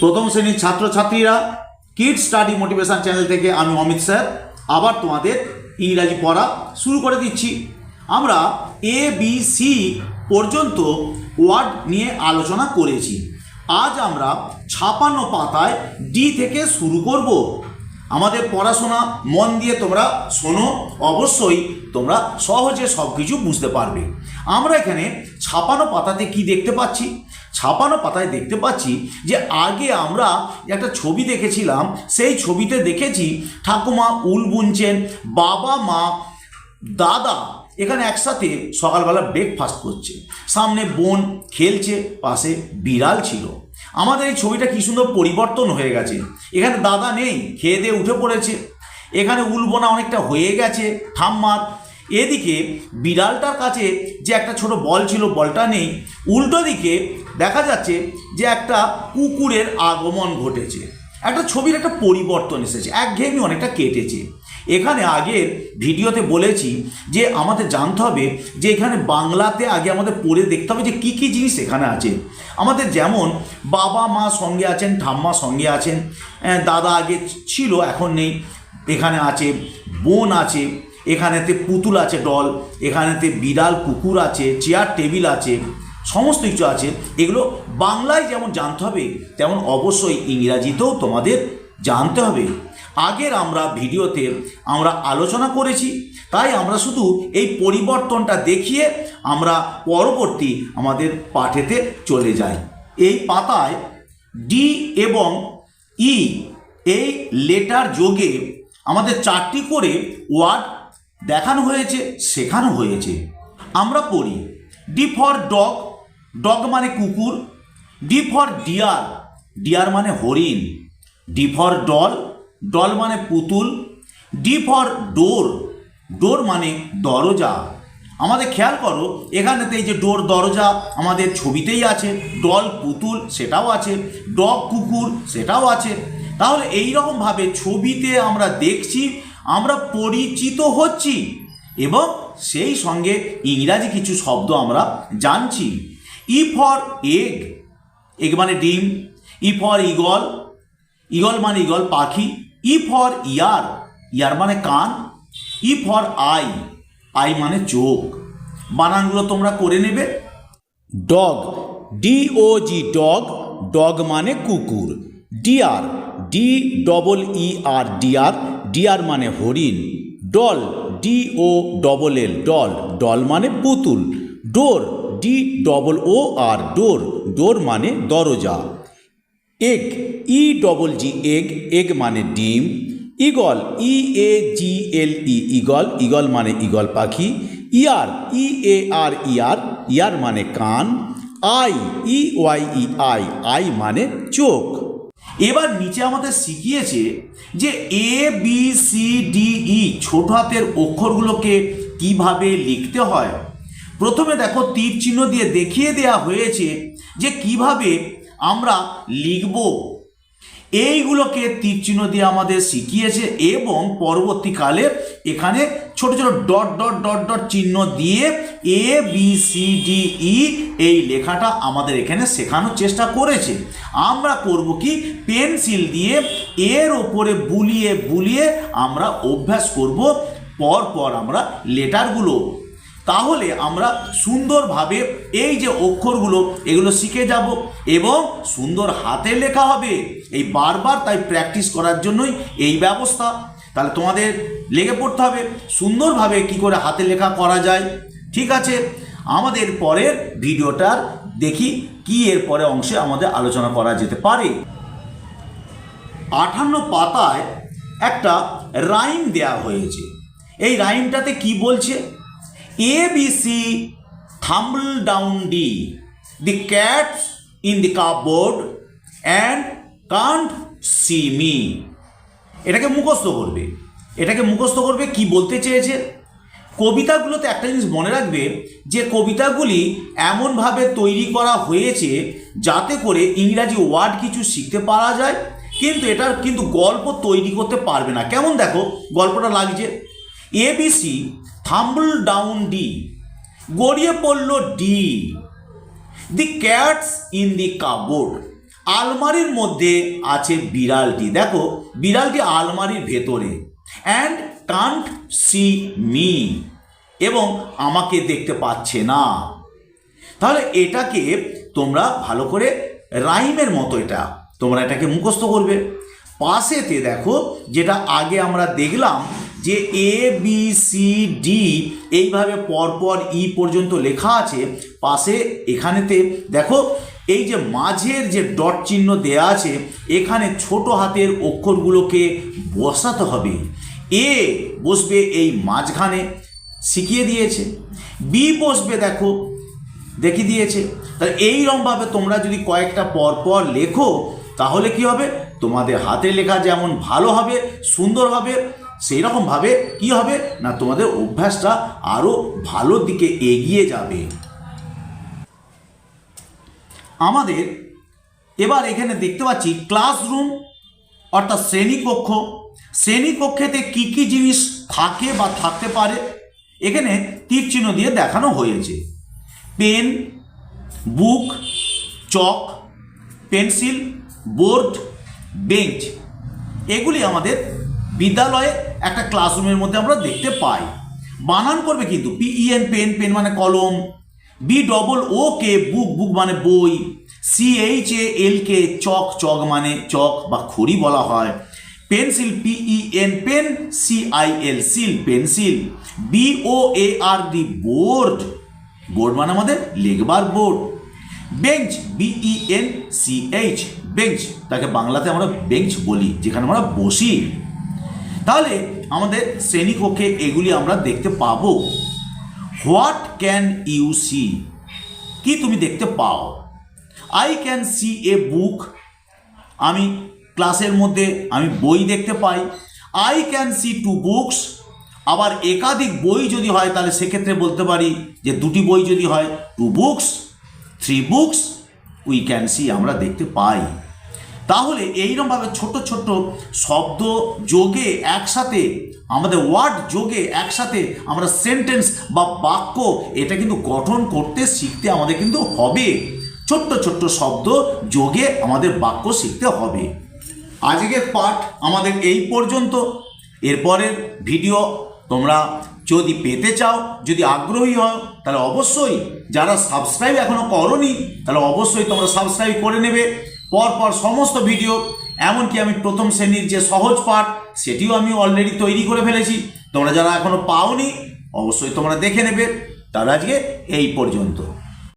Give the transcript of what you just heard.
প্রথম শ্রেণির ছাত্রছাত্রীরা কিড স্টাডি মোটিভেশন চ্যানেল থেকে আমি অমিত স্যার, আবার তোমাদের ইংরাজি পড়া শুরু করে দিচ্ছি। আমরা এ বি সি পর্যন্ত ওয়ার্ড নিয়ে আলোচনা করেছি। আজ আমরা ছাপান্ন পাতায় ডি থেকে শুরু করব। আমাদের পড়াশোনা মন দিয়ে তোমরা শোনো, অবশ্যই তোমরা সহজে সব কিছু বুঝতে পারবে। আমরা এখানে ছাপানো পাতাতে কি দেখতে পাচ্ছি? ছাপানো পাতায় দেখতে পাচ্ছি যে আগে আমরা একটা ছবি দেখেছিলাম, সেই ছবিতে দেখেছি ঠাকুমা উল বুনছেন, বাবা, মা, দাদা এখানে একসাথে সকালবেলা ব্রেকফাস্ট করছে। সামনে বোন খেলছে, পাশে বিড়াল ছিল। আমাদের এই ছবিটা কি সুন্দর পরিবর্তন হয়ে গেছে। এখানে দাদা নেই, খেয়ে দিয়ে উঠে পড়েছে। এখানে উলবোনা অনেকটা হয়ে গেছে ঠাম্মার এদিকে বিড়ালটার কাছে যে একটা ছোট বল ছিল, বলটা নেই। উল্টো দিকে দেখা যাচ্ছে যে একটা কুকুরের আগমন ঘটেছে। একটা ছবির একটা পরিবর্তন এসেছে, একঘেয়েমি অনেকটা কেটেছে। এখানে আগের ভিডিওতে বলেছি যে আমাদের জানতে হবে যে এখানে বাংলাতে আগে আমাদের পড়ে দেখতে হবে যে কী কী জিনিস এখানে আছে। আমাদের যেমন বাবা মা সঙ্গে আছেন, ঠাম্মা সঙ্গে আছেন দাদা আগে ছিল, এখন নেই। এখানে আছে বোন আছে, এখানেতে পুতুল আছে ডল, এখানেতে বিড়াল, কুকুর আছে, চেয়ার, টেবিল আছে, সমস্ত কিছু আছে। এগুলো বাংলায় যেমন জানতে হবে, তেমন অবশ্যই ইংরাজিতেও তোমাদের জানতে হবে। আগের আমরা ভিডিওতে আমরা আলোচনা করেছি, তাই আমরা শুধু এই পরিবর্তনটা দেখিয়ে আমরা পরবর্তী আমাদের পাঠেতে চলে যাই। এই পাতায় ডি এবং ই এই লেটার যোগে আমাদের চারটি করে ওয়ার্ড দেখানো হয়েছে, শেখানো হয়েছে। আমরা পড়ি ডি ফর ডগ ডগ মানে কুকুর ডি ফর ডিয়ার ডিয়ার মানে হরিণ ডি ফর ডল ডল মানে পুতুল ডি ফর ডোর ডোর মানে দরজা। আমাদের খেয়াল করো এখানেতে যে ডোর দরজা আমাদের ছবিতেই আছে ডল পুতুল সেটাও আছে ডগ কুকুর সেটাও আছে। তাহলে এই রকমভাবে ছবিতে আমরা দেখছি, আমরা পরিচিত হচ্ছি এবং সেই সঙ্গে ইংরাজি কিছু শব্দ আমরা জানছি। ই ফর এগ এগ মানে ডিম ই ফর ইগল ইগল মানে ইগল পাখি ই ফর ইয়ার ইয়ার মানে কান ই ফর আই আই মানে চোখ। বানানগুলো তোমরা করে নেবে। Dog D O G dog dog মানে কুকুর। Deer D double E R deer deer মানে হরিণ। Doll D O double L doll doll মানে পুতুল। Door D double O R door door মানে দরজা। Egg, E double G egg egg মানে ডিম, eagle, E A G L E, eagle eagle মানে eagle পাখি, ear, E A R ear ear মানে কান, eye, E Y E eye eye মানে চোখ। এবার নিচে আমাদের শিখিয়েছে যে A, B, C, D, E ছোট হাতের অক্ষরগুলোকে কীভাবে লিখতে হয়। প্রথমে দেখো তীর চিহ্ন দিয়ে দেখিয়ে দেয়া হয়েছে যে কীভাবে আমরা লিখব। এইগুলোকে তীর চিহ্ন দিয়ে আমাদের শিখিয়েছে এবং পরবর্তীকালে এখানে ছোট ছোট ডট ডট ডট ডট চিহ্ন দিয়ে A B C D E এই লেখাটা আমাদের এখানে শেখানোর চেষ্টা করেছে। আমরা করব কি? পেন্সিল দিয়ে এর ওপরে বুলিয়ে বুলিয়ে আমরা অভ্যাস করব। পর পর আমরা লেটারগুলো তাহলে আমরা সুন্দরভাবে এই যে অক্ষরগুলো, এগুলো শিখে যাব এবং সুন্দর হাতে লেখা হবে। এই বারবার তাই প্র্যাকটিস করার জন্যই এই ব্যবস্থা। তাহলে তোমাদের লেগে পড়তে হবে, সুন্দরভাবে কি করে হাতে লেখা করা যায়। ঠিক আছে, আমাদের পরের ভিডিওটার দেখি কি এর পরে অংশে আমাদের আলোচনা করা যেতে পারে। আঠান্ন পাতায় একটা রাইম দেয়া হয়েছে। এই রাইমটাতে কি বলছে? C thimble down D the cats in the cupboard and can't see me এটাকে মুখস্থ করবে। এটাকে মুখস্থ করবে কি বলতে চেয়েছে? কবিতাগুলোতে একটা জিনিস মনে রাখবে যে কবিতাগুলি এমনভাবে তৈরি করা হয়েছে যাতে করে ইংরাজি ওয়ার্ড কিছু শিখতে পারা যায়, কিন্তু এটার কিন্তু গল্প তৈরি করতে পারবে না। কেমন দেখো? গল্পটা লাগছে। এবিসি থাম্বল ডাউন ডি গড়িয়ে পড়ল the the cats in the cupboard আলমারির মধ্যে আছে বিড়ালটি। দেখো, বিড়ালটি আলমারির ভেতরে। অ্যান্ড কান্ট সি মি এবং আমাকে দেখতে পাচ্ছে না। তাহলে এটাকে তোমরা ভালো করে রাইমের মতো এটা, তোমরা এটাকে মুখস্থ করবে। পাশেতে দেখো, যেটা আগে আমরা দেখলাম যে এ বি সি ডি এইভাবে পরপর ই পর্যন্ত লেখা আছে, পাশে এখানেতে দেখো, এই যে মাঝের যে ডট চিহ্ন দেয়া আছে, এখানে ছোট হাতের অক্ষরগুলোকে বসাতে হবে। এ বসবে এই মাঝখানে, শিখিয়ে দিয়েছে। বি বসবে দেখো, দেখিয়ে দিয়েছে। তাহলে এইরকমভাবে তোমরা যদি কয়েকটা পর পর লেখো, তাহলে কি হবে? তোমাদের হাতে লেখা যেমন ভালো হবে, সুন্দর হবে সেই রকমভাবে কি হবে? না, তোমাদের অভ্যাসটা আরও ভালো দিকে এগিয়ে যাবে। আমাদের এবার এখানে দেখতে পাচ্ছি ক্লাসরুম অর্থাৎ শ্রেণীকক্ষ। শ্রেণীকক্ষেতে কি কি জিনিস থাকে বা থাকতে পারে? এখানে তীর চিহ্ন দিয়ে দেখানো হয়েছে। Pen, book, chalk, pencil, board, bench. এগুলি আমাদের বিদ্যালয়ে একটা ক্লাসরুমের মধ্যে আমরা দেখতে পাই। বানান করবে কিন্তু পিইএন পেন পেন মানে কলম বি ডবল ও কে বুক বুক মানে বই সি এইচ এ এল কে চক চক মানে চক বা খড়ি বলা হয়। Pencil P E N pen C I L cil pencil B O A R D board board মানে আমাদের লেখবার board bench B E N C H bench তাকে বাংলাতে আমরা বেঞ্চ বলি, যেখানে আমরা বসি। তাহলে আমাদের শ্রেণীকক্ষে এগুলি আমরা দেখতে পাবো। হোয়াট ক্যান ইউ সি কি তুমি দেখতে পাও? I can see a book আমি ক্লাসের মধ্যে আমি বই দেখতে পাই। I can see two books আবার একাধিক বই যদি হয়, তাহলে সেক্ষেত্রে বলতে পারি যে দুটি বই যদি হয় two books three books we can see আমরা দেখতে পাই। তাহলে এইরকমভাবে ছোট ছোট শব্দ যোগে একসাথে, আমাদের ওয়ার্ড যোগে একসাথে আমরা সেন্টেন্স বা বাক্য, এটা কিন্তু গঠন করতে শিখতে আমাদের কিন্তু হবে। ছোট্ট ছোট্ট শব্দ যোগে আমাদের বাক্য শিখতে হবে। আজকের পাঠ আমাদের এই পর্যন্ত। এরপরের ভিডিও তোমরা যদি পেতে চাও, যদি আগ্রহী হও, তাহলে অবশ্যই যারা সাবস্ক্রাইব এখনও করনি, তাহলে অবশ্যই তোমরা সাবস্ক্রাইব করে নেবে। পরপর সমস্ত ভিডিও, এমনকি আমি প্রথম শ্রেণির যে সহজ পাঠ, সেটিও আমি অলরেডি তৈরি করে ফেলেছি। তোমরা যারা এখনও পাওনি, অবশ্যই তোমরা দেখে নেবে। তাহলে আজকে এই পর্যন্ত।